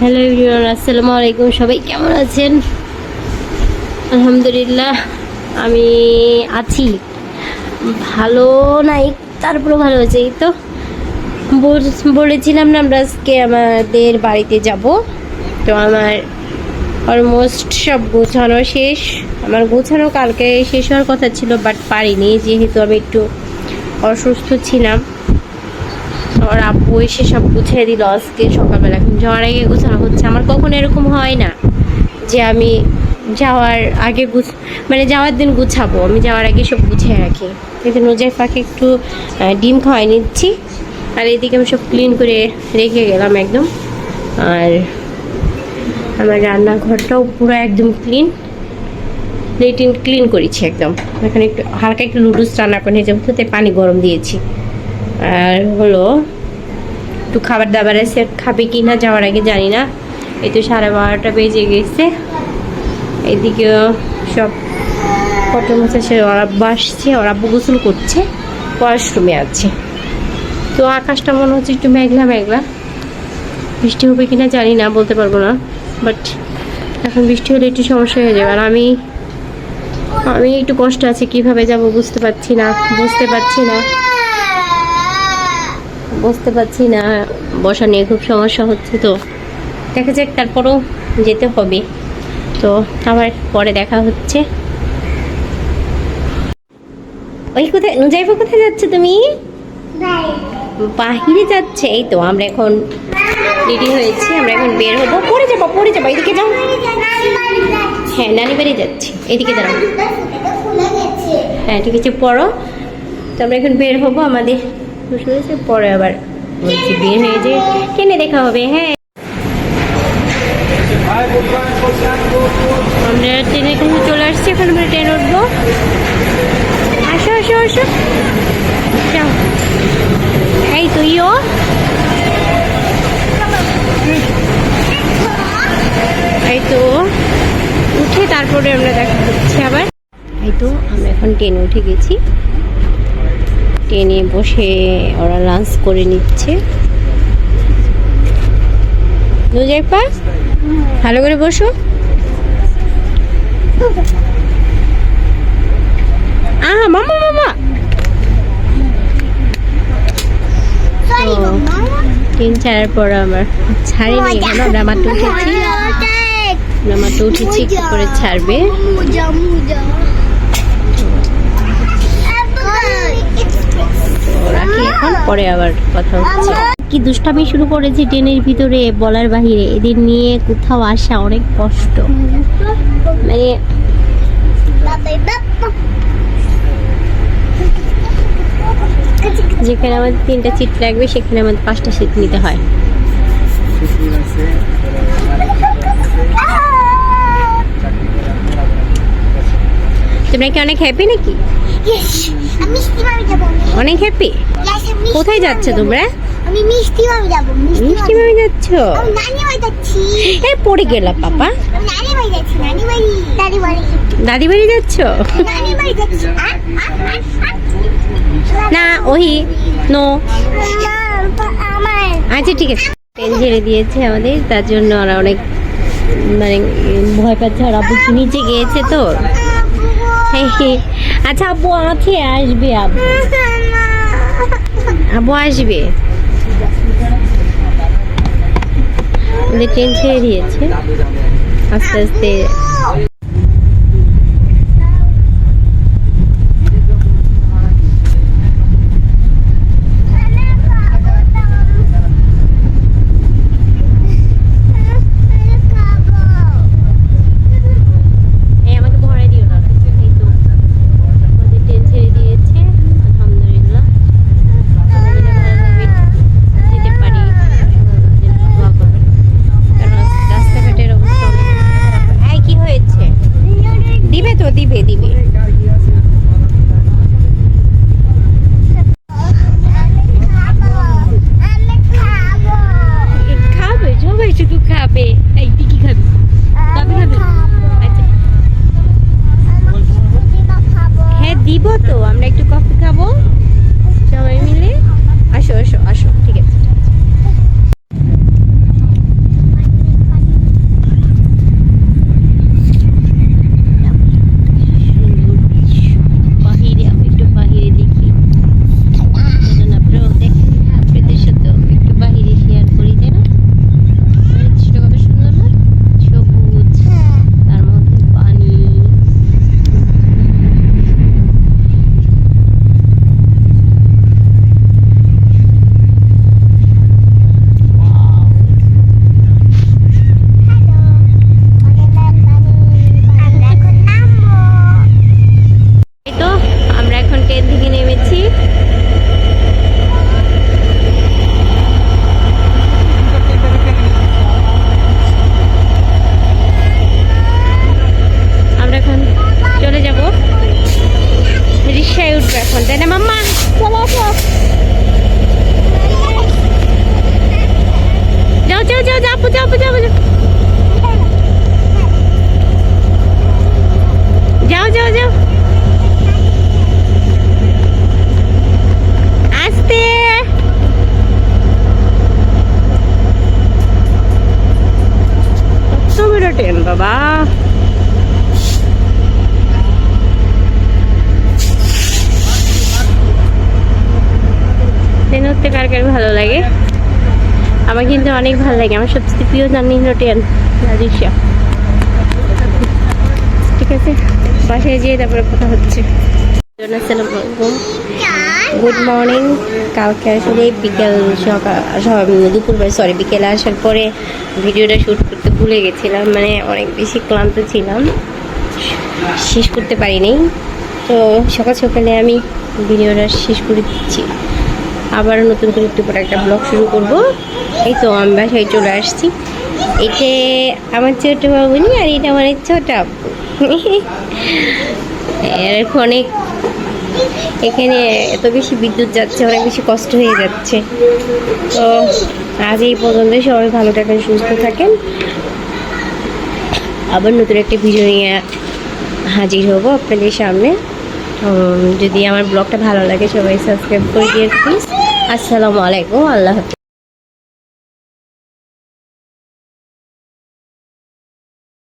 Hello everyone আসসালামু আলাইকুম। সবাই কেমন আছেন? আলহামদুলিল্লাহ, আমি আছি। ভালো নাই তারপরে ভালো হয়েছে এই তো। বল- বলেছিলাম না আমরা আজকে আমাদের বাড়িতে যাব। তো আমার অলমোস্ট সব গোছানো শেষ। আমার গোছানো কালকে শেষ হওয়ার কথা ছিল বাট পারিনি, যেহেতু আমি একটু অসুস্থ ছিলাম। আর আব্বু এসে সব গুছিয়ে দিল আজকে সকালবেলা। এখন যাওয়ার আগে গুছানো হচ্ছে। আমার কখনো এরকম হয় না যে আমি যাওয়ার আগে গুছ মানে যাওয়ার দিন গুছাবো। আমি যাওয়ার আগে সব গুছিয়ে রাখি। কিন্তু নোজাই পাখি একটু ডিম খাওয়াই নিচ্ছি। আর এদিকে আমি সব ক্লিন করে রেখে গেলাম একদম। আর আমার রান্নাঘরটাও পুরো একদম ক্লিন। লেটিন ক্লিন করেছি একদম। এখানে একটু হালকা একটু নুডলস রান্না করে নিয়েছি পানি গরম দিয়েছি। আর হলো একটু খাবার দাবার এসে খাবে কি না যাওয়ার আগে জানি না। এই তো সাড়ে বারোটা বেজে গেছে। এদিকেও সব ফটো মোছা সে ওরা বাসছে ওরা গোসল করছে ওয়াশরুমে আছে। তো আকাশটা মনে হচ্ছে একটু মেঘলা মেঘলা। বৃষ্টি হবে কি না জানি না, বলতে পারব না। বাট এখন বৃষ্টি হলে একটু সমস্যা হয়ে যাবে। আর আমি আমি একটু কষ্ট আছে, কীভাবে যাব বুঝতে পারছি না, বুঝতে পারছি না। বুঝতে পারছি না, বসা নিয়ে খুব সমস্যা হচ্ছে তো। দেখা যাক, তারপরেও যেতে হবে। তো আবার পরে দেখা হচ্ছে। ওই কোথায়, নুজাইফা কোথায় যাচ্ছে তুমি? বাহিরে যাচ্ছে, এই তো আমরা এখন রেডি হয়েছি, আমরা এখন বের হব। পড়ে যাব পড়ে যাব, এদিকে যাও। হ্যাঁ নানি বাড়ি যাচ্ছি, এদিকে দাঁড়াও। হ্যাঁ ঠিক আছে, পড়ো। তো আমরা এখন বের হব আমাদের বসে হয়েছে, পরে আবার বলছি বের হয়ে যে কেনে দেখা হবে হ্যাঁ। আমরা ট্রেনে কিন্তু চলে আসছি, এখন আমরা ট্রেন উঠবো। আসো আসো আসো। যাও। এই তুইও। এই তো। উঠে তারপরে আমরা দেখা হচ্ছে আবার। এই তো, আমরা এখন ট্রেনে উঠে গেছি। ট্রেনে বসে ওরা লাঞ্চ করে নিচ্ছে। নুজাইপা ভালো করে বসো। আহ মামা মামা! ট্রেন ছাড়ার পর আমার ছাড়িনি এখনও আমরা মাত্র উঠেছি। আমরা মাত্র উঠেছি একটু করে ছাড়বে তো রাখি এখন পরে আবার কথা হচ্ছে? কি দুষ্টামি শুরু করেছি ট্রেনের ভিতরে বলার বাহিরে? এদের নিয়ে কোথাও আসা অনেক কষ্ট। মানে যেখানে আমাদের তিনটা সিট লাগবে, সেখানে আমাদের পাঁচটা সিট নিতে হয়। তোমরা কি অনেক হ্যাপি নাকি? অনেক হ্যাপি কোথায় যাচ্ছ তোমরা? আমি মিষ্টি বাড়ি যাব মিষ্টি বাড়ি। যাচ্ছ? আমি নানি বাড়ি যাচ্ছি। এই পড়ে গেলাম পাপা। আমি নানি বাড়ি যাচ্ছি নানি বাড়ি। দাদি বাড়ি। দাদি বাড়ি যাচ্ছ? নানি বাড়ি যাচ্ছি। আ, আ, আ, আ। না ওহি নো। আচ্ছা ঠিক আছে। ছেড়ে দিয়েছে আমাদের তার জন্য ওরা অনেক মানে ভয় পাচ্ছে কি নিচে গিয়েছে তো? আচ্ছা আব্বু আছে আসবে আব্বু। আব্বু আসবে। ট্রেন ছেড়ে দিয়েছে। আস্তে আস্তে 小老虎来不叫不叫不叫不叫不叫不叫叫要叫叫 আমার কিন্তু অনেক ভালো লাগে। আমার সবচেয়ে প্রিয় জার্নি হলো ট্রেন রাজিশা ঠিক আছে? বাসায় যেয়ে তারপরে কথা হচ্ছে। গুড মর্নিং কালকে আসলে বিকেল সকাল স- দুপুর সরি বিকেলে আসার পরে ভিডিওটা শ্যুট করতে ভুলে গেছিলাম। মানে অনেক বেশি ক্লান্ত ছিলাম। শেষ করতে পারিনি। তো সকাল সকালে আমি ভিডিওটা শেষ করে দিচ্ছি। আবার নতুন করে একটু পরে একটা ব্লগ শুরু করব। এই তো আমি বাসায় চলে আসছি। এটা আমার ছোট বাবুনি আর এটা আমার ছোট আব্বু অনেক এখানে এত বেশি বিদ্যুৎ যাচ্ছে, অনেক বেশি কষ্ট হয়ে যাচ্ছে। তো আজ এই পর্যন্ত সবাই ভালো থাকেন, সুস্থ থাকেন। আবার নতুন একটা ভিডিও নিয়ে হাজির হব আপনাদের সামনে। যদি আমার ব্লগটা ভালো লাগে সবাই সাবস্ক্রাইব করে দিয়ে প্লিজ আসসালামু আলাইকুম আল্লাহ হাফিজ।